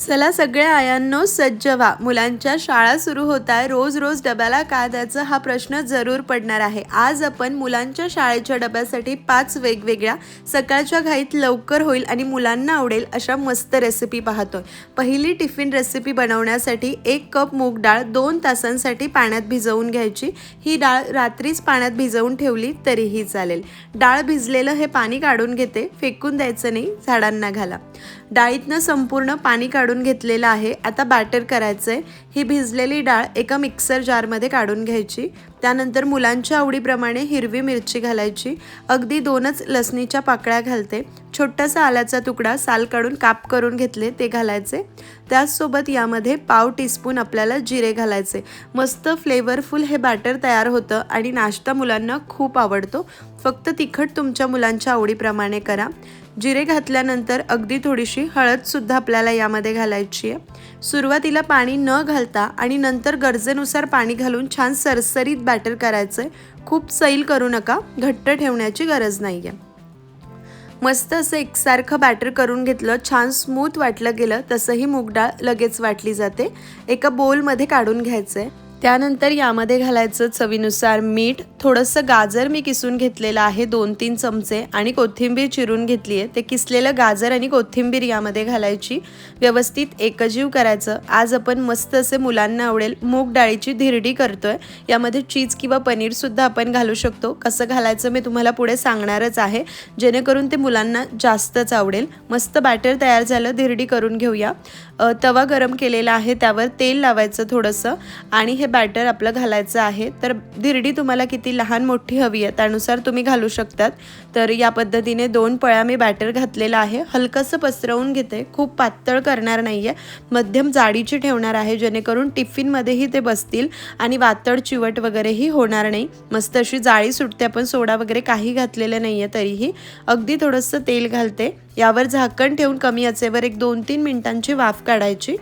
चला सगळ्या आयांनो सज्ज व्हा. मुलांच्या शाळा सुरू होत आहे रोज रोज डब्याला का द्यायचं हा प्रश्न जरूर पडणार आहे. आज आपण मुलांच्या शाळेच्या डब्यासाठी पाच वेगवेगळ्या सकाळच्या घाईत लवकर होईल आणि मुलांना आवडेल अशा मस्त रेसिपी पाहतोय. पहिली टिफिन रेसिपी बनवण्यासाठी एक कप मूग डाळ दोन तासांसाठी पाण्यात भिजवून घ्यायची. ही डाळ रात्रीच पाण्यात भिजवून ठेवली तरीही चालेल. डाळ भिजलेलं हे पाणी काढून घेते. फेकून द्यायचं नाही झाडांना घाला. डाळीतनं संपूर्ण पाणी काढून घेतलेलं आहे. आता बॅटर करायचं आहे ही भिजलेली डाळ एका मिक्सर जारमध्ये काढून घ्यायची. त्यानंतर मुलांच्या आवडीप्रमाणे हिरवी मिरची घालायची. अगदी दोनच लसणीच्या पाकळ्या घालते. छोटासा आल्याचा तुकडा साल काढून काप करून घेतले ते घालायचे. त्याचसोबत यामध्ये पाव टीस्पून आपल्याला जिरे घालायचे. मस्त फ्लेवरफुल हे बॅटर तयार होतं आणि नाश्ता मुलांना खूप आवडतो. फक्त तिखट तुमच्या मुलांच्या आवडीप्रमाणे करा. जिरे घातल्यानंतर अगदी थोडीशी हळदसुद्धा आपल्याला यामध्ये घालायची आहे. सुरुवातीला पाणी न घालता आणि नंतर गरजेनुसार पाणी घालून छान सरसरीत बॅटर करायचं आहे खूप सैल करू नका घट्ट ठेवण्याची गरज नाही आहे मस्त असं एकसारखं बॅटर करून घेतलं छान स्मूथ वाटलं गेलं तसंही मूग डाळ लगेच वाटली जाते. एका बोलमध्ये काढून घ्यायचं आहे त्यानंतर यामध्ये घालायचं चवीनुसार मीठ थोडंसं गाजर मी किसून घेतलेलं आहे दोन तीन चमचे आणि कोथिंबीर चिरून घेतली आहे. ते किसलेलं गाजर आणि कोथिंबीर यामध्ये घालायची. व्यवस्थित एकजीव करायचं. आज आपण मस्त असे मुलांना आवडेल मूग डाळीची धिरडी करतोय. यामध्ये चीज किंवा पनीरसुद्धा आपण घालू शकतो. कसं घालायचं मी तुम्हाला पुढे सांगणारच आहे. जेणेकरून ते मुलांना जास्तच आवडेल. मस्त बॅटर तयार झालं धिरडी करून घेऊया. तवा गरम केलेला आहे त्यावर तेल लावायचं थोडंसं आणि हे बॅटर आपलं घालायचं आहे. तर धिरडी तुम्हाला किती लहान मोठी हवी आहे त्यानुसार तुम्ही घालू शकतात. तर या पद्धतीने दोन पळ्या मी बॅटर घातलेलं आहे. हलकंसं पसरवून घेते खूप पातळ करणार नाही आहे मध्यम जाडीची ठेवणार आहे जेणेकरून टिफिनमध्येही ते बसतील आणि वातड चिवट वगैरेही होणार नाही. मस्त अशी जाळी सुटते आपण सोडा वगैरे काही घातलेलं नाही आहे तरीही. अगदी थोडंसं तेल घालते. यावर झाकण ठेवून कमी आचेवर एक दोन तीन मिनिटांची वाफ काढायची.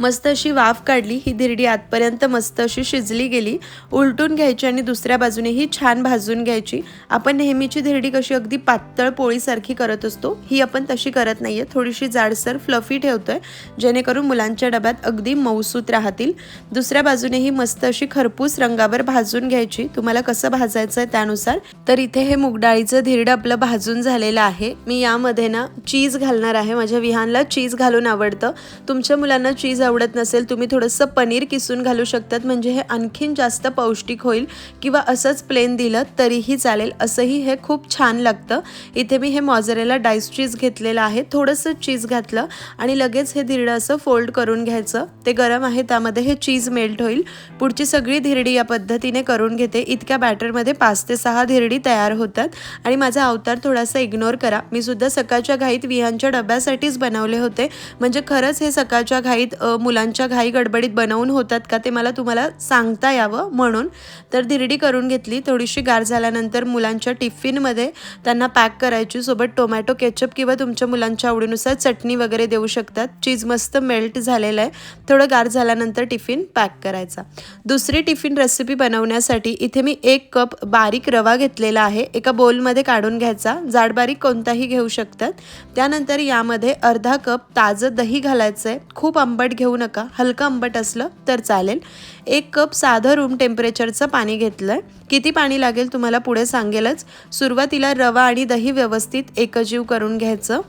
मस्त अशी वाफ काढली ही धिरडी आतपर्यंत मस्त अशी शिजली गेली. उलटून घ्यायची आणि दुसऱ्या बाजूनेही छान भाजून घ्यायची. आपण नेहमीची धिरडी कशी अगदी पातळ पोळीसारखी करत असतो ही आपण तशी करत नाहीये. थोडीशी जाडसर फ्लफी ठेवतोय जेणेकरून मुलांच्या डब्यात अगदी मऊसूत राहतील. दुसऱ्या बाजूनेही मस्त अशी खरपूस रंगावर भाजून घ्यायची. तुम्हाला कसं भाजायचं आहे त्यानुसार. तर इथे हे मुगडाळीचं धिरडं आपलं भाजून झालेलं आहे. मी यामध्ये ना चीज घालणार आहे. माझ्या विहानला चीज घालून आवडतं. तुमच्या मुलांना चीज आवडत नसेल तुम्ही थोडंसं पनीर किसून घालू शकतात. म्हणजे हे आणखीन जास्त पौष्टिक होईल किंवा असंच प्लेन दिलं तरीही चालेल. असंही हे खूप छान लागतं. इथे मी हे मॉझरेला डाईस चीज घेतलेलं आहे. थोडंसं चीज घातलं आणि लगेच हे धिरडं असं फोल्ड करून घ्यायचं. ते गरम आहे त्यामध्ये हे चीज मेल्ट होईल. पुढची सगळी धिरडी या पद्धतीने करून घेते. इतक्या बॅटरमध्ये पाच ते सहा धिरडी तयार होतात. आणि माझा अवतार थोडासा इग्नोर करा. मी सुद्धा सकाळच्या घाईत विहांच्या डब्यासाठीच बनवले होते. म्हणजे खरंच हे सकाळच्या घाईत मुलांच्या घाई गडबडीत बनवून होतात का ते मला तुम्हाला सांगता यावं म्हणून. तर धिरडी करून घेतली. थोडीशी गार झाल्यानंतर मुलांच्या टिफिनमध्ये त्यांना पॅक करायची. सोबत टोमॅटो केचप किंवा तुमच्या मुलांच्या आवडीनुसार चटणी वगैरे देऊ शकतात. चीज मस्त मेल्ट झालेलं आहे. थोडं गार झाल्यानंतर टिफिन पॅक करायचा. दुसरी टिफिन रेसिपी बनवण्यासाठी इथे मी एक कप बारीक रवा घेतलेला आहे. एका बोलमध्ये काढून घ्यायचा. जाड बारीक कोणताही घेऊ शकतात. त्यानंतर यामध्ये अर्धा कप ताजं दही घालायचं आहे खूप आंबट घेऊ नका. हलकं आंबट असलं तर चालेल. एक कप साधं रूम टेम्परेचरचं पाणी घेतलं आहे किती पाणी लागेल तुम्हाला पुढे सांगेलच. सुरुवातीला रवा आणि दही व्यवस्थित एकजीव करून घ्यायचं.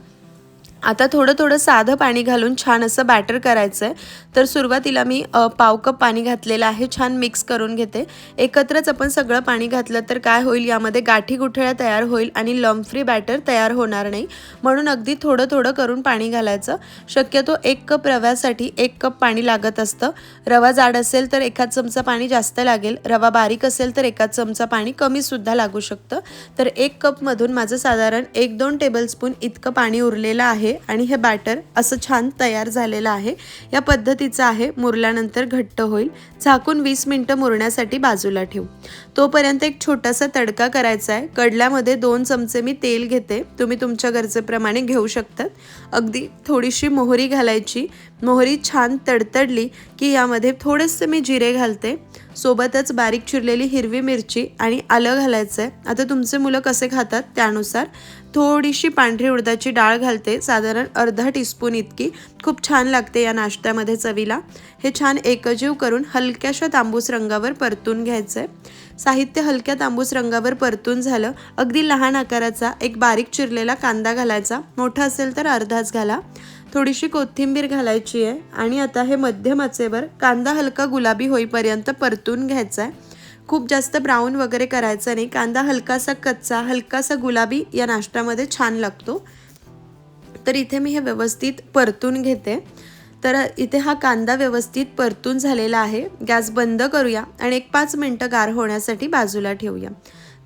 आता थोडं थोडं साधं पाणी घालून छान असं बॅटर करायचं आहे तर सुरुवातीला मी पाव कप पाणी घातलेलं आहे छान मिक्स करून घेते. एकत्रच आपण सगळं पाणी घातलं तर काय होईल यामध्ये गाठी गुठळ्या तयार होईल आणि लम्फ्री बॅटर तयार होणार नाही. म्हणून अगदी थोडं थोडं करून पाणी घालायचं. शक्यतो एक कप रव्यासाठी एक कप पाणी लागत असतं. रवा जाड असेल तर एखाद चमचा पाणी जास्त लागेल. रवा बारीक असेल तर एखाद चमचा पाणी कमीसुद्धा लागू शकतं. तर एक कपमधून माझं साधारण एक दोन टेबलस्पून इतकं पाणी उरलेलं आहे. आणि हे बॅटर असं छान तयार झालेलं आहे. या पद्धतीचं आहे मुरल्यानंतर घट्ट होईल. झाकून वीस मिनटं मुरण्यासाठी बाजूला ठेवू. तोपर्यंत एक छोटासा तडका करायचा आहे. कडल्यामध्ये दोन चमचे मी तेल घेते. तुम्ही तुमच्या गरजेप्रमाणे घेऊ शकतात. अगदी थोडीशी मोहरी घालायची. मोहरी छान तडतडली की यामध्ये थोडेसे मी जिरे घालते. सोबतच बारीक चिरलेली हिरवी मिरची आणि आलं घालायचं आहे आता तुमचे मुलं कसे खातात त्यानुसार. थोडीशी पांढरी उडदाची डाळ घालते. साधारण अर्धा टीस्पून इतकी. खूप छान लागते या नाश्त्यामध्ये चवीला. हे छान एकजीव करून हलक्याशा तांबूस रंगावर परतून घ्यायचं आहे साहित्य हलक्या तांबूस रंगावर परतून झालं. अगदी लहान आकाराचा एक बारीक चिरलेला कांदा घालायचा. मोठा असेल तर अर्धाच घाला. थोडीशी कोथिंबीर घालायची आहे आणि आता हे मध्यम आचेवर कांदा हलका गुलाबी होईपर्यंत परतून घ्यायचा आहे. खूप जास्त ब्राऊन वगैरे करायचं नाही. कांदा हलकासा कच्चा हलकासा गुलाबी या नाश्त्यामध्ये छान लागतो. तर इथे मी हे व्यवस्थित परतून घेते. तर इथे हा कांदा व्यवस्थित परतून झालेला आहे. गॅस बंद करूया आणि एक पाच मिनटं गार होण्यासाठी बाजूला ठेवूया.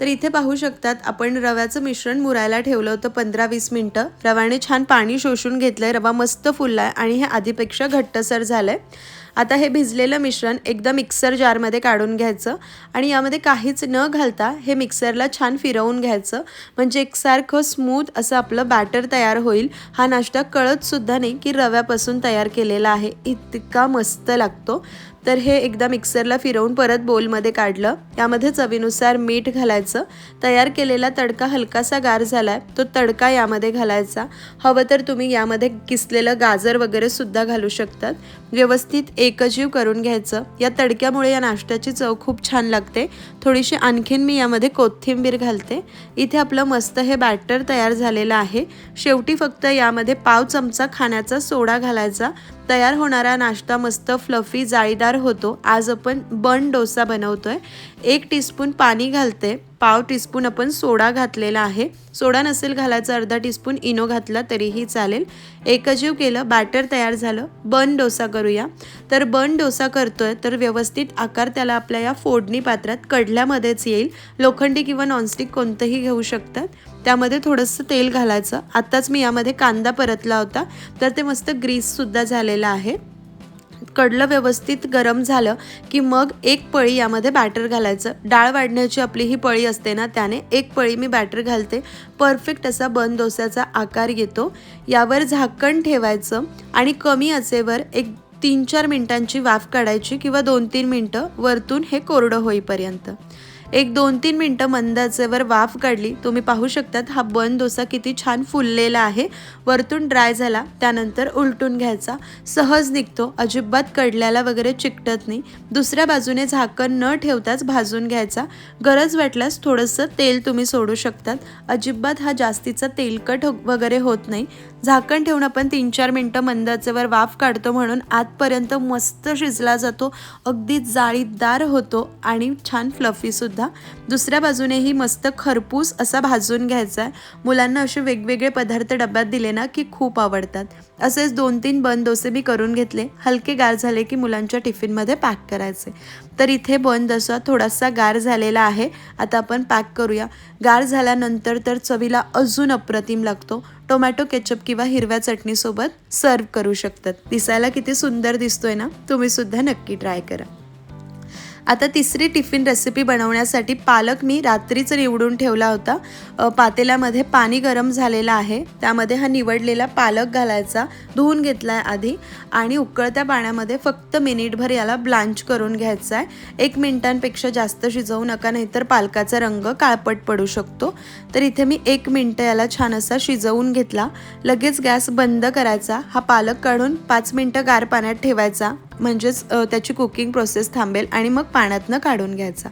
तर इथे पाहू शकतात आपण रव्याचं मिश्रण मुरायला ठेवलं होतं पंधरा वीस मिनटं. रव्याने छान पाणी शोषून घेतलं आहे रवा मस्त फुललाय आहे आणि हे आधीपेक्षा घट्टसर झालं आहे आता हे भिजलेलं मिश्रण एकदा मिक्सर जारमध्ये काढून घ्यायचं आणि यामध्ये काहीच न घालता हे मिक्सरला छान फिरवून घ्यायचं. म्हणजे एकसारखं स्मूथ असं आपलं बॅटर तयार होईल. हा नाश्ता कळतसुद्धा नाही की रव्यापासून तयार केलेला आहे. इतका मस्त लागतो. तर हे एकदा मिक्सरला फिरवून परत बोलमध्ये काढलं. यामध्ये चवीनुसार मीठ घालायचं. तयार केलेला तडका हलकासा गार झाला आहे तो तडका यामध्ये घालायचा. हवं तर तुम्ही यामध्ये किसलेलं गाजर वगैरे सुद्धा घालू शकतात. व्यवस्थित एकजीव करून घ्यायचं. या तडक्यामुळे या नाश्त्याची चव खूप छान लागते. थोडीशी आणखीन मी यामध्ये कोथिंबीर घालते. इथे आपलं मस्त हे बॅटर तयार झालेलं आहे. शेवटी फक्त यामध्ये पाव चमचा खाण्याचा सोडा घालायचा. तयार होणारा नाश्ता मस्त फ्लफी जाळीदार होतो. आज आपण बन डोसा बनवतोय. एक टीस्पून पाणी घालते. पाव टीस्पून आपण सोडा घातलेला आहे. सोडा नसेल घालायचा अर्धा टीस्पून इनो घातला तरीही चालेल. एकजीव केलं बॅटर तयार झालं. बन डोसा करूया. तर बन डोसा करतोय तर व्यवस्थित आकार त्याला आपल्या या फोडणी पात्रात कडल्यामध्येच येईल. लोखंडी किंवा नॉनस्टिक कोणतंही घेऊ शकतात. त्यामध्ये थोडंसं तेल घालायचं. आत्ताच मी यामध्ये कांदा परतला होता. तर ते मस्त ग्रीससुद्धा झालेलं आहे. कडलं व्यवस्थित गरम झालं की मग एक पळी यामध्ये बॅटर घालायचं. डाळ वाढण्याची आपली ही पळी असते ना त्याने एक पळी मी बॅटर घालते. परफेक्ट असा बन डोस्याचा आकार येतो. यावर झाकण ठेवायचं आणि कमी असेवर एक तीन चार मिनटांची वाफ काढायची किंवा दोन तीन मिनटं वरतून हे कोरडं होईपर्यंत. एक दोन तीन मिनटं मंदाचेवर वाफ काढली. तुम्ही पाहू शकतात हा बन डोसा किती छान फुललेला आहे. वरतून ड्राय झाला त्यानंतर उलटून घ्यायचा. सहज निघतो अजिबात कडल्याला वगैरे चिकटत नाही. दुसऱ्या बाजूने झाकण न ठेवताच भाजून घ्यायचा. गरज वाटल्यास थोडंसं तेल तुम्ही सोडू शकतात. अजिबात हा जास्तीचा तेलकट वगैरे होत नाही. झाकण ठेवून आपण तीन चार मिनटं मंदाचेवर वाफ काढतो म्हणून आतपर्यंत मस्त शिजला जातो. अगदी जाळीदार होतो आणि छान फ्लफीसुद्धा दुसऱ्या बाजूनेही मस्त खरपूस असा भाजून घ्यायचा. आहे मुलांना असे वेगवेगळे पदार्थ डब्यात दिले ना की खूप आवडतात. असेच दोन तीन बन डोसे मी करून घेतले. हलके गार झाले की मुलांच्या टिफिनमध्ये पॅक करायचे. तर इथे बन डोसा थोडासा गार झालेला आहे. आता आपण पॅक करूया. गार झाल्यानंतर तर चवीला अजून अप्रतिम लागतो. टोमॅटो केचप किंवा हिरव्या चटणीसोबत सर्व करू शकतात. दिसायला किती सुंदर दिसतोय ना? तुम्ही सुद्धा नक्की ट्राय करा. आता तिसरी टिफिन रेसिपी बनवण्यासाठी पालक मी रात्रीच निवडून ठेवला होता. पातेल्यामध्ये पाणी गरम झालेलं आहे. त्यामध्ये हा निवडलेला पालक घालायचा धुवून घेतला आहे आधी आणि उकळत्या पाण्यामध्ये फक्त मिनिटभर याला ब्लांच करून घ्यायचा आहे एक मिनिटांपेक्षा जास्त शिजवू नका नाहीतर पालकाचा रंग काळपट पडू शकतो. तर इथे मी एक मिनटं याला छान असा शिजवून घेतला. लगेच गॅस बंद करायचा. हा पालक काढून पाच मिनटं गार पाण्यात ठेवायचा. म्हणजेच त्याची कुकिंग प्रोसेस थांबेल आणि मग पाण्यातनं काढून घ्यायचा.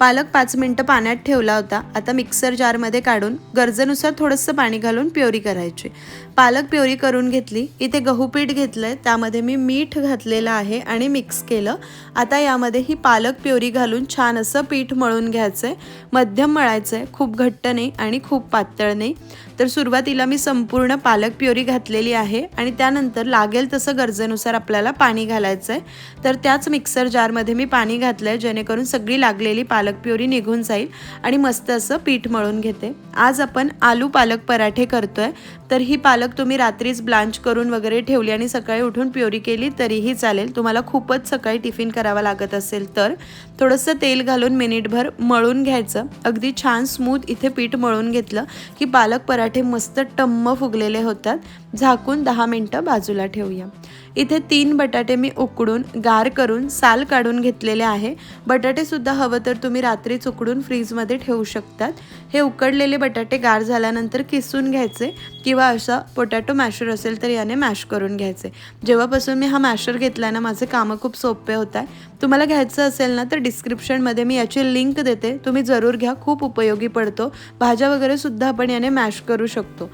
पालक पाच मिनटं पाण्यात ठेवला होता. आता मिक्सर जारमध्ये काढून गरजेनुसार थोडंसं पाणी घालून प्युरी करायची. पालक प्युरी करून घेतली. इथे गहू पीठ घेतलं आहे त्यामध्ये मी मीठ घातलेलं आहे आणि मिक्स केलं. आता यामध्ये ही पालक प्युरी घालून छान असं पीठ मळून घ्यायचं आहे मध्यम मळायचं आहे खूप घट्ट नाही आणि खूप पातळ नाही. तर सुरुवातीला मी संपूर्ण पालक प्युरी घातलेली आहे आणि त्यानंतर लागेल तसं गरजेनुसार आपल्याला पाणी घालायचं आहे तर त्याच मिक्सर जारमध्ये मी पाणी घातलं आहे जेणेकरून सगळी लागलेली पालक प्युरी निघून जाईल आणि मस्त असं पीठ मळून घेते. आज आपण आलू पालक पराठे करतोय तर ही पालक तुम्ही रात्रीच ब्लांच करून वगैरे ठेवली आणि सकाळी उठून प्युरी केली तरीही चालेल. तुम्हाला खूपच सकाळी टिफिन करावा लागत असेल तर. थोडंसं तेल घालून मिनिटभर मळून घ्यायचं. अगदी छान स्मूथ इथे पीठ मळून घेतलं की पालक पराठे मस्त टम्म फुगलेले होतात. झाकून दहा मिनटं बाजूला ठेवूया. इथे तीन बटाटे मी उकडून गार करून साल काढून घेतलेले आहे. बटाटेसुद्धा हवं तर तुम्ही रात्रीच उकडून फ्रीजमध्ये ठेवू शकतात. हे उकडलेले बटाटे गार झाल्यानंतर किसून घ्यायचे किंवा असा पोटॅटो मॅशर असेल तर याने मॅश करून घ्यायचे. जेव्हापासून मी हा मॅशर घेतला ना माझे कामं खूप सोपे होत आहे तुम्हाला घ्यायचं असेल ना तर डिस्क्रिप्शनमध्ये मी याची लिंक देते. तुम्ही जरूर घ्या खूप उपयोगी पडतो. भाज्या वगैरे सुद्धा आपण याने मॅश करू शकतो.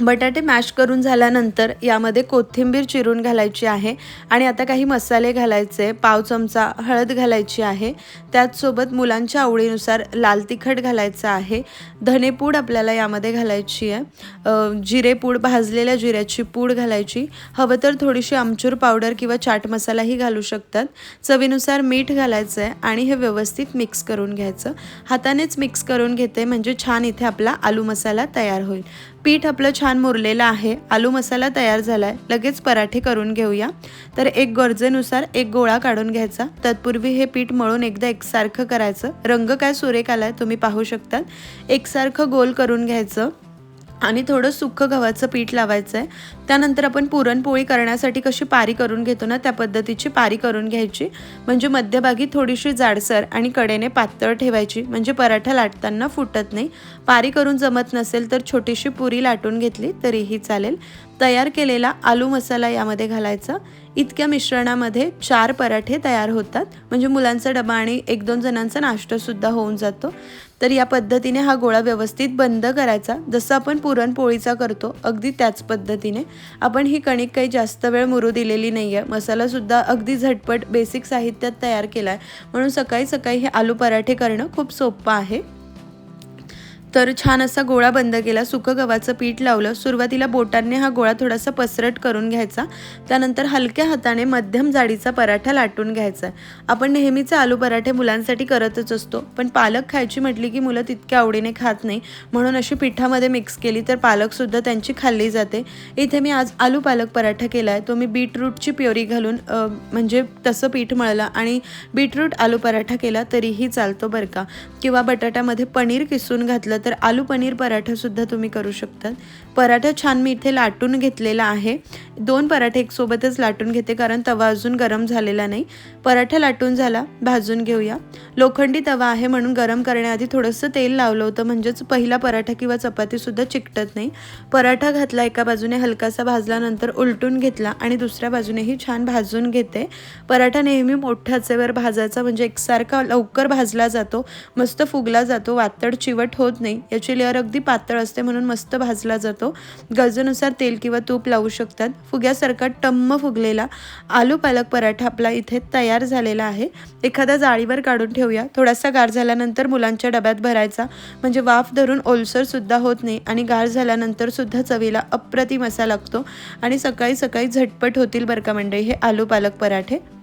बटाटे मॅश करून झाल्यानंतर यामध्ये कोथिंबीर चिरून घालायची आहे आणि आता काही मसाले घालायचे पाव चमचा हळद घालायची आहे. त्याचसोबत मुलांच्या आवडीनुसार लाल तिखट घालायचं आहे. धनेपूड आपल्याला यामध्ये घालायची आहे. जिरेपूड भाजलेल्या जिऱ्याची पूड घालायची. हवं तर थोडीशी आमचूर पावडर किंवा चाट मसालाही घालू शकतात. चवीनुसार मीठ घालायचं आहे आणि हे व्यवस्थित मिक्स करून घ्यायचं. हातानेच मिक्स करून घेते म्हणजे छान इथे आपला आलू मसाला तयार होईल. पीठ आपलं छान मुरलेलं आहे. आलू मसाला तयार झाला आहे लगेच पराठे करून घेऊया. तर एक गरजेनुसार एक गोळा काढून घ्यायचा. तत्पूर्वी हे पीठ मळून एकदा एकसारखं करायचं. रंग काय सुरेख आला आहे तुम्ही पाहू शकता एकसारखं गोल करून घ्यायचं. आणि थोडं सुक्कं गव्हाचं पीठ लावायचं आहे त्यानंतर आपण पुरणपोळी करण्यासाठी कशी पारी करून घेतो ना त्या पद्धतीची पारी करून घ्यायची. म्हणजे मध्यभागी थोडीशी जाडसर आणि कडेने पातळ ठेवायची. म्हणजे पराठा लाटताना फुटत नाही. पारी करून जमत नसेल तर छोटीशी पुरी लाटून घेतली तरीही चालेल. तयार केलेला आलू मसाला यामध्ये घालायचा. इतक्या मिश्रणामध्ये चार पराठे तयार होतात. म्हणजे मुलांचा डबा आणि एक दोन जणांचा नाश्तासुद्धा होऊन जातो. तर या पद्धतीने हा गोळा व्यवस्थित बंद करायचा. जसं आपण पुरणपोळीचा करतो अगदी त्याच पद्धतीने. आपण ही कणिक काही जास्त वेळ मुरू दिलेली नाही आहे मसालासुद्धा अगदी झटपट बेसिक साहित्यात तयार केला आहे म्हणून सकाळी सकाळी हे आलू पराठे करणं खूप सोपं आहे. तर छान असा गोळा बंद केला सुकं गव्हाचं पीठ लावलं. सुरुवातीला बोटांनी हा गोळा थोडासा पसरट करून घ्यायचा. त्यानंतर हलक्या हाताने मध्यम जाडीचा पराठा लाटून घ्यायचा. आपण नेहमीचे आलू पराठे मुलांसाठी करतच असतो पण पालक खायची म्हटली की मुलं तितक्या आवडीने खात नाही. म्हणून अशी पिठामध्ये मिक्स केली तर पालकसुद्धा त्यांची खाल्ली जाते. इथे मी आज आलू पालक पराठा केला आहे तो मी बीटरूटची प्युरी घालून म्हणजे तसं पीठ मळलं आणि बीटरूट आलू पराठा केला तरीही चालतो बरं का. किंवा बटाट्यामध्ये पनीर किसून घातलं तर आलू पनीर पराठासुद्धा तुम्ही करू शकतात. पराठा छान मी इथे लाटून घेतलेला आहे. दोन पराठे एकसोबतच लाटून घेते कारण तवा अजून गरम झालेला नाही. पराठा लाटून झाला भाजून घेऊया. लोखंडी तवा आहे म्हणून गरम करण्याआधी थोडंसं तेल लावलं होतं म्हणजेच पहिला पराठा किंवा चपातीसुद्धा चिकटत नाही. पराठा घातला एका बाजूने हलकासा भाजल्यानंतर उलटून घेतला आणि दुसऱ्या बाजूनेही छान भाजून घेते. पराठा नेहमी मोठ्या आचेवर भाजायचा म्हणजे एकसारखा लवकर भाजला जातो मस्त फुगला जातो वातड चिवट होत नाही. याची लेअर अगदी पातळ असते म्हणून मस्त भाजला जातो. गरजेनुसार तेल किंवा तूप लावू शकतात. फुग्यासारखा टम्म फुगलेला आलू पालक पराठा आपला इथे तयार झालेला आहे. एखादा जाळीवर काढून ठेवूया. थोडासा गार झाल्यानंतर मुलांच्या डब्यात भरायचा. म्हणजे वाफ धरून ओलसरसुद्धा होत नाही आणि गार झाल्यानंतरसुद्धा चवीला अप्रतिम असा लागतो. आणि सकाळी सकाळी झटपट होतील बरं का मंडळी हे आलू पालक पराठे.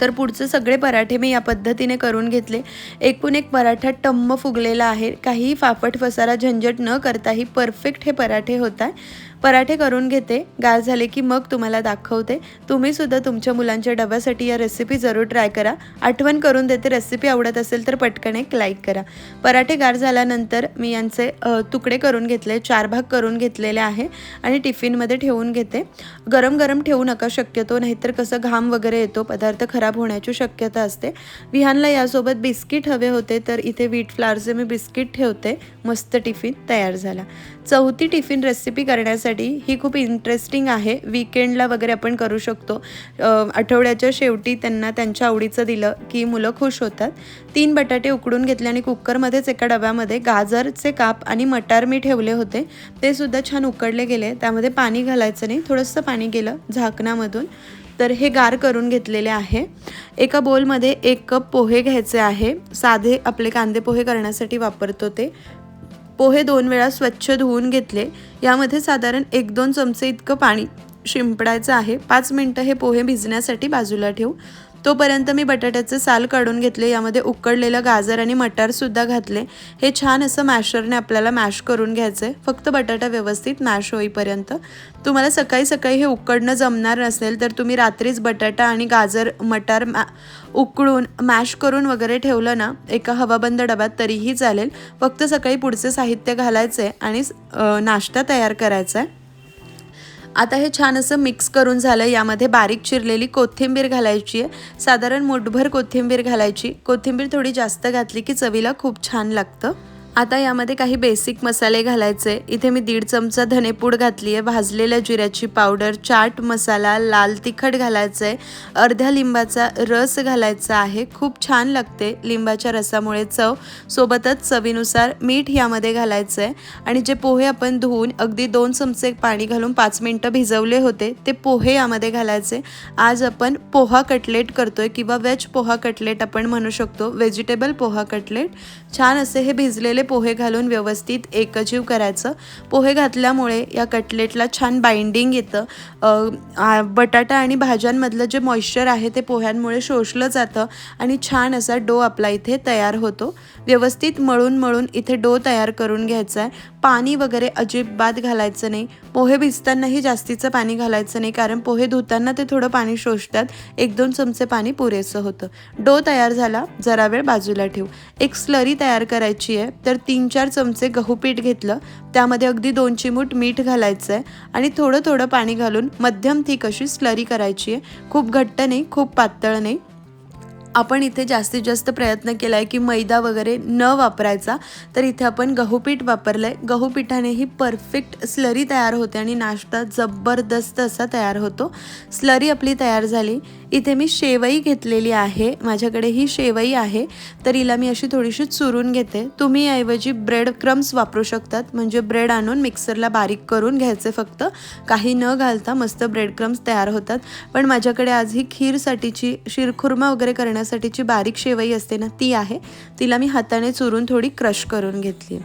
तर पुढचे सगळे पराठे मी या पद्धतीने करून घेतले. एकूण एक पराठा टम्म फुगलेला आहे. काहीही फाफट फसारा झंझट न करताही परफेक्ट हे पराठे होत आहे पराठे करून घेते. गार झाले की मग तुम्हाला दाखवते. तुम्ही सुद्धा तुमच्या मुलांच्या डब्यासाठी या रेसिपी जरूर ट्राय करा. आठवण करून देते. रेसिपी आवडत असेल तर पटकन एक लाईक करा. पराठे गार झाल्यानंतर मी यांचे तुकडे करून घेतले. चार भाग करून घेतलेले आहे आणि टिफिनमध्ये ठेवून घेते. गरम गरम ठेवू नका शक्यतो. नाहीतर कसं घाम वगैरे येतो. पदार्थ खराब होण्याची शक्यता असते. विहानला यासोबत बिस्किट हवे होते. तर इथे व्हीट फ्लावरचे मी बिस्किट ठेवते. मस्त टिफिन तयार झाला. चौथी टिफिन रेसिपी करण्यासाठी ही खूप इंटरेस्टिंग आहे. विकेंडला वगैरे आपण करू शकतो. आठवड्याच्या शेवटी त्यांना त्यांच्या आवडीचं दिलं की मुलं खुश होतात. तीन बटाटे उकडून घेतले आणि कुकरमध्येच एका डब्यामध्ये गाजरचे काप आणि मटार मी ठेवले होते. ते सुद्धा छान उकडले गेले. त्यामध्ये पाणी घालायचं नाही. थोडंसं पाणी गेलं झाकणामधून. तर हे गार करून घेतलेले आहे. एका बोलमध्ये एक कप पोहे घ्यायचे आहे. साधे आपले कांदे पोहे करण्यासाठी वापरतो ते. पोहे दोन वेळा स्वच्छ धुवून घेतले. यामध्ये साधारण एक दोन चमचे इतकं पाणी शिंपडायचं आहे. पाच मिनटं हे पोहे भिजण्यासाठी बाजूला ठेवू. तोपर्यंत मी बटाट्याचे साल काढून घेतले यामध्ये उकडलेलं गाजर आणि मटारसुद्धा घातले. हे छान असं मॅशरने आपल्याला मॅश करून घ्यायचं आहे फक्त बटाटा व्यवस्थित मॅश होईपर्यंत. तुम्हाला सकाळी सकाळी हे उकडणं जमणार नसेल तर तुम्ही रात्रीच बटाटा आणि गाजर मटार मॅ उकळून मॅश करून वगैरे ठेवलं ना एका हवाबंद डब्यात तरीही चालेल. फक्त सकाळी पुढचे साहित्य घालायचे आणि नाश्ता तयार करायचा आहे आता हे छान असं मिक्स करून झालं. यामध्ये बारीक चिरलेली कोथिंबीर घालायची आहे. साधारण मुठभर कोथिंबीर घालायची. कोथिंबीर थोडी जास्त घातली की चवीला खूप छान लागतं. आता यामध्ये काही बेसिक मसाले घालायचे. इथे मी दीड चमचा धनेपूड घातली आहे भाजलेल्या जिऱ्याची पावडर चाट मसाला लाल तिखट घालायचं आहे अर्ध्या लिंबाचा रस घालायचा आहे. खूप छान लागते लिंबाच्या रसामुळे चव. सोबतच चवीनुसार मीठ यामध्ये घालायचं आहे आणि जे पोहे आपण धुवून अगदी दोन चमचे पाणी घालून पाच मिनटं भिजवले होते ते पोहे यामध्ये घालायचे. आज आपण पोहा कटलेट करतोय किंवा वेज पोहा कटलेट आपण म्हणू शकतो. Vegetable poha cutlet. छान असे हे भिजलेले पोहे घालून व्यवस्थित एकजीव करायचं. पोहे घातल्यामुळे या कटलेटला छान बाइंडिंग येतं. बटाटा आणि भाज्यांमधलं जे मॉइश्चर आहे ते पोह्यांमुळे शोषलं जातं आणि छान असा डो आपला इथे तयार होतो. व्यवस्थित मळून मळून इथे डो तयार करून घ्यायचा आहे. पाणी वगैरे अजिबात घालायचं नाही. पोहे भिजतानाही जास्तीचं पाणी घालायचं नाही कारण पोहे धुताना ते थोडं पाणी शोषतात. एक दोन चमचे पाणी पुरेसं होतं. डो तयार झाला जरा वेळ बाजूला ठेवू. एक स्लरी तयार करायची आहे तर तीन चार चमचे गहू पीठ घेतलं. त्यामध्ये अगदी दोन चिमूट मीठ घालायचं आहे आणि थोडं थोडं पाणी घालून मध्यम थिक अशी स्लरी करायची आहे. खूप घट्ट नाही खूप पातळ नाही. आपण इथे जास्तीत जास्त प्रयत्न केला आहे की मैदा वगैरे न वापरायचा. तर इथे आपण गहूपीठ वापरलं आहे गहूपीठानेही परफेक्ट स्लरी तयार होते आणि नाश्ता जबरदस्त असा तयार होतो. स्लरी आपली तयार झाली. इथे मी शेवई घेतलेली आहे. माझ्याकडे ही शेवई आहे. तर हिला मी अशी थोडीशी चुरून घेते. तुम्ही ऐवजी ब्रेड क्रम्स वापरू शकतात. म्हणजे ब्रेड आणून मिक्सरला बारीक करून घ्यायचे फक्त. काही न घालता मस्त ब्रेड क्रम्स तयार होतात. पण माझ्याकडे आज ही खीरसाठीची शिरखुर्मा वगैरे करण्यासाठीची बारीक शेवई असते ना ती आहे. तिला मी हाताने चुरून थोडी क्रश करून घेतली.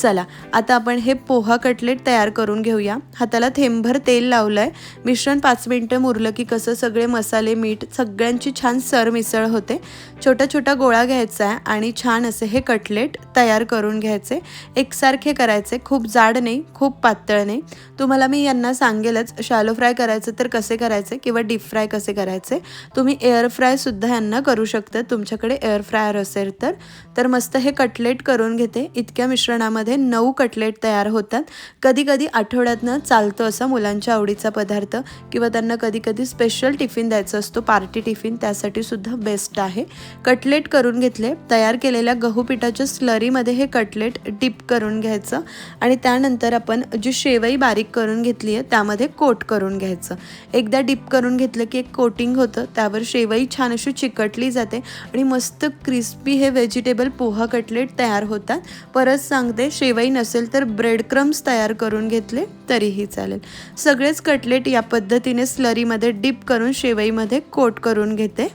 चला आता आपण हे पोहा कटलेट तयार करून घेऊया. हाताला थेंबभर तेल लावलं आहे मिश्रण पाच मिनटं मुरलं की कसं सगळे मसाले मीठ सगळ्यांची छान सरमिसळ होते. छोटा छोटा गोळा घ्यायचा आहे आणि छान असे हे कटलेट तयार करून घ्यायचे. एकसारखे करायचे खूप जाड नाही खूप पातळ नाही. तुम्हाला मी यांना सांगेलच शालो फ्राय करायचं तर कसे करायचे किंवा डीप फ्राय कसे करायचे. तुम्ही एअर फ्रायसुद्धा यांना करू शकता तुमच्याकडे एअर फ्रायर असेल तर. तर मस्त हे कटलेट करून घेते इतक्या मिश्रणामध्ये नऊ कटलेट तयार होतात. कधी कधी आठवड्यातनं चालतं असं मुलांच्या आवडीचा पदार्थ किंवा त्यांना कधी कधी स्पेशल टिफिन द्यायचा असतो. पार्टी टिफिन त्यासाठी सुद्धा बेस्ट आहे. कटलेट करून घेतले. तयार केलेल्या गहू पिठाच्या स्लरीमध्ये हे कटलेट डिप करून घ्यायचं आणि त्यानंतर आपण जी शेवई बारीक करून घेतली आहे त्यामध्ये कोट करून घ्यायचं. एकदा डिप करून घेतलं की एक कोटिंग होतं. त्यावर शेवई छान अशी चिकटली जाते आणि मस्त क्रिस्पी हे व्हेजिटेबल पोहा कटलेट तयार होतात. परत सांगते शेवई नसेल तर ब्रेड क्रम्स तयार करून घेतले तरीही चालेल. सगळेच कटलेट या पद्धतीने स्लरीमध्ये डिप करून शेवईमध्ये कोट करून घेते.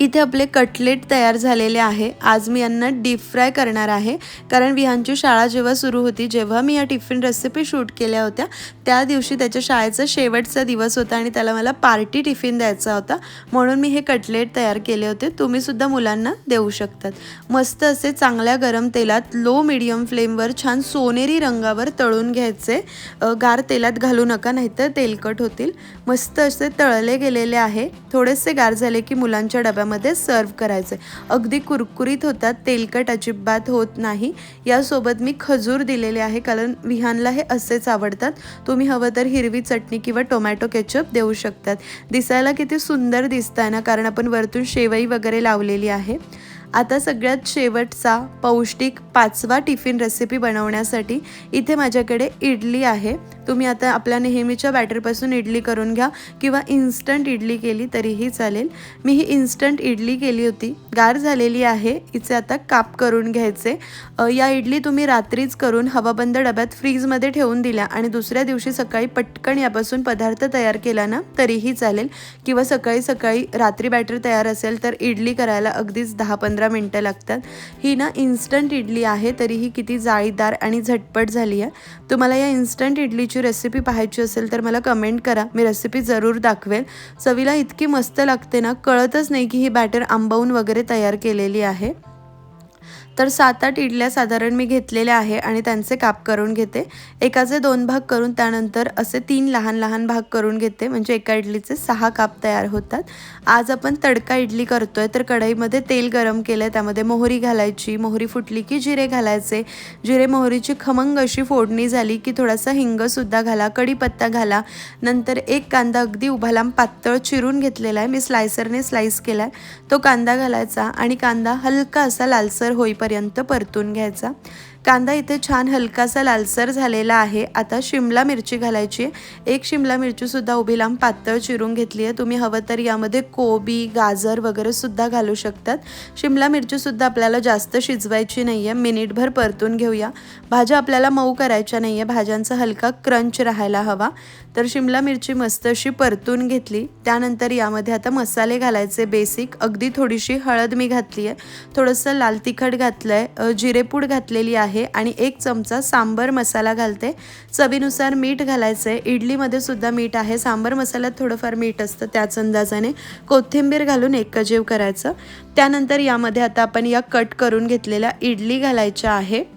इथे आपले कटलेट तयार झालेले आहे. आज मी यांना डीप फ्राय करणार आहे. कारण विहानची शाळा जेव्हा सुरू होती जेव्हा मी या टिफिन रेसिपी शूट केल्या होत्या त्या दिवशी त्याच्या शाळेचा शेवटचा दिवस होता आणि त्याला मला पार्टी टिफिन द्यायचा होता. म्हणून मी हे कटलेट तयार केले होते. तुम्हीसुद्धा मुलांना देऊ शकतात. मस्त असे चांगल्या गरम तेलात लो मिडियम फ्लेमवर छान सोनेरी रंगावर तळून घ्यायचे. गार तेलात घालू नका नाहीतर तेलकट होतील. मस्त असे तळले गेलेले आहे. थोडेसे गार झाले की मुलांच्या डब्या मध्ये सर्व करायचे अगदी कुरकुरीत होतात तेलकट अजिबात होत नाही. यासोबत मी खजूर दिलेले आहे कारण विहानला हे असेच आवडतात. तुम्ही हवं तर हिरवी चटणी किंवा टोमॅटो केचप देऊ शकतात. दिसायला किती सुंदर दिसत ना कारण आपण वरतून शेवई वगैरे लावलेली आहे. आता सगळ्यात शेवटचा पौष्टिक पाचवा टिफिन रेसिपी बनवण्यासाठी इथे माझ्याकडे इडली आहे. तुम्ही आता आपल्या नेहमीच्या बॅटरपासून इडली करून घ्या किंवा इन्स्टंट इडली केली तरीही चालेल. मी ही इन्स्टंट इडली केली होती. गार झालेली आहे. हिचे आता काप करून घ्यायचे. या इडली तुम्ही रात्रीच करून हवाबंद डब्यात फ्रीजमध्ये ठेवून दिल्या आणि दुसऱ्या दिवशी सकाळी पटकन यापासून पदार्थ तयार केला ना तरीही चालेल. किंवा सकाळी सकाळी रात्री बॅटर तयार असेल तर इडली करायला अगदीच दहा पंधरा मिनटं लागतात. ही ना इन्स्टंट इडली आहे तरीही किती जाळीदार आणि झटपट झाली आहे. तुम्हाला या इन्स्टंट इडलीची रेसिपी पाहायची असेल तर मला कमेंट करा. मी रेसिपी जरूर दाखवेल चवीला इतकी मस्त लागते ना कळतच नाही की ही बॅटर आंबवून वगैरे तयार केलेली आहे. तर सात आठ इडल्या साधारण मी घेतलेल्या आहे आणि त्यांचे काप करून घेते. एकाचे दोन भाग करून त्यानंतर असे तीन लहान लहान भाग करून घेते. म्हणजे एका इडलीचे सहा काप तयार होतात. आज आपण तडका इडली करतोय तर कढईमध्ये तेल गरम केलं त्यामध्ये मोहरी घालायची मोहरी फुटली की जिरे घालायचे. जिरे मोहरीची खमंग अशी फोडणी झाली की थोडासा हिंगसुद्धा घाला कढीपत्ता घाला. नंतर एक कांदा अगदी उभा पातळ चिरून घेतलेला आहे. मी स्लायसरने स्लाईस केला आहे तो कांदा घालायचा आणि कांदा हलका असा लालसर होईपर्यंत पर्यंत परतून घ्यायचा. कांदा इथे छान हलकासा लालसर झालेला आहे. आता शिमला मिरची घालायची आहे. एक शिमला मिरचीसुद्धा उभी लांब पातळ चिरून घेतली आहे. तुम्ही हवं तर यामध्ये कोबी गाजर वगैरे सुद्धा घालू शकतात. शिमला मिरचीसुद्धा आपल्याला जास्त शिजवायची नाही आहे मिनिटभर परतून घेऊया. भाज्या आपल्याला मऊ करायच्या नाही आहे भाज्यांचा हलका क्रंच राहायला हवा. तर शिमला मिरची मस्त अशी परतून घेतली. त्यानंतर यामध्ये आता मसाले घालायचे बेसिक. अगदी थोडीशी हळद मी घातली आहे थोडंसं लाल तिखट घातलं आहे जिरेपूड घातलेली आहे. आहे आणि एक चमचा सांबर मसाला घालते. चवीनुसार मीठ घालायचं आहे इडलीमध्ये सुद्धा मीठ आहे. सांबर मसाल्यात थोडंफार मीठ असतं त्याच अंदाजाने. कोथिंबीर घालून एकजीव करायचं. त्यानंतर यामध्ये आता आपण या कट करून घेतलेल्या इडली घालायच्या आहे.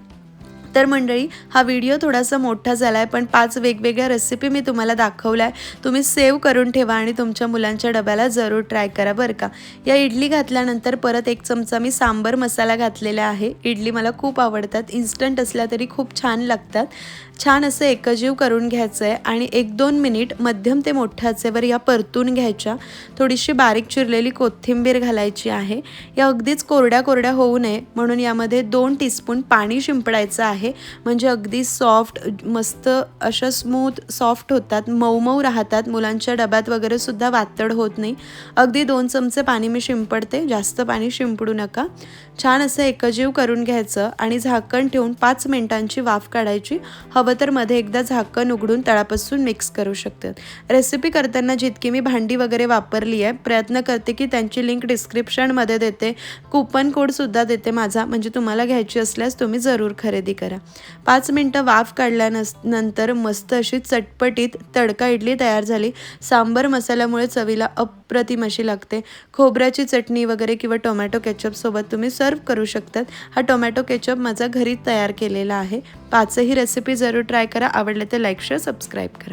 तर मंडळी हा व्हिडिओ थोडासा मोठा झाला आहे पण पाच वेगवेगळ्या रेसिपी मी तुम्हाला दाखवल्या. आहे तुम्ही सेव्ह करून ठेवा आणि तुमच्या मुलांच्या डब्याला जरूर ट्राय करा बरं का. या इडली घातल्यानंतर परत एक चमचा मी सांबर मसाला घातलेला आहे. इडली मला खूप आवडतात इन्स्टंट असल्या तरी खूप छान लागतात. छान असं एकजीव करून घ्यायचं आहे आणि एक दोन मिनिट मध्यम ते मोठ्याचेवर या परतून घ्यायच्या. थोडीशी बारीक चिरलेली कोथिंबीर घालायची आहे. या अगदीच कोरड्या कोरड्या होऊ नये म्हणून यामध्ये दोन टीस्पून पाणी शिंपडायचं आहे. म्हणजे अगदी सॉफ्ट मस्त अशा स्मूथ सॉफ्ट होतात. मऊ मऊ राहतात. मुलांच्या डब्यात वगैरे सुद्धा वातड होत नाही. अगदी दोन चमचे पाणी मी शिंपडते. जास्त पाणी शिंपडू नका. छान असं एकजीव करून घ्यायचं आणि झाकण ठेवून पाच मिनिटांची वाफ काढायची. हवं तर मध्ये एकदा झाकण उघडून तळापासून मिक्स करू शकतात. रेसिपी करताना जितकी मी भांडी वगैरे वापरली आहे प्रयत्न करते की त्यांची लिंक डिस्क्रिप्शनमध्ये देते. कुपन कोडसुद्धा देते माझा. म्हणजे तुम्हाला घ्यायची असल्यास तुम्ही जरूर खरेदी करा. पाच मिनटं वाफ काढल्यानस नंतर मस्त अशी चटपटीत तडका इडली तयार झाली. सांबर मसाल्यामुळे चवीला अप्रतिम अशी लागते. खोबऱ्याची चटणी वगैरे किंवा टोमॅटो केचपसोबत तुम्ही सर्व करू शकतात. हा टोमॅटो केचप माझा घरी तयार केलेला आहे. पाचही रेसिपी जरूर जरूर ट्राय करा. आवडले तर लाईक शेअर सबस्क्राईब करा.